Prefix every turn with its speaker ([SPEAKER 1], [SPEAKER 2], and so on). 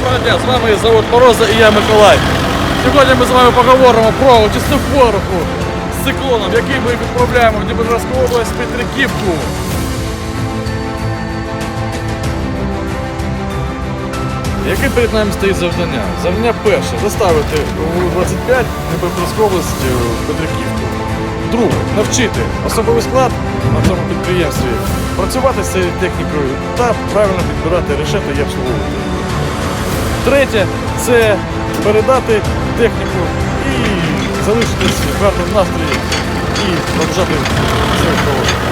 [SPEAKER 1] дня, з вами завод Мороза і я Миколай. Сьогодні ми з вами поговоримо про очисну пороху з циклоном, який ми відправляємо в Дніпропетровську область Петриківку. Яке перед нами стоїть завдання? Завдання перше доставити у 25 Дніпропетровську область е, в Петриківку. Друге навчити особовий склад на цьому підприємстві працювати з цією технікою та правильно підбирати решето і обслуговувати. Третє це передати техніку і залишитись в гарному настрої і свою проводку.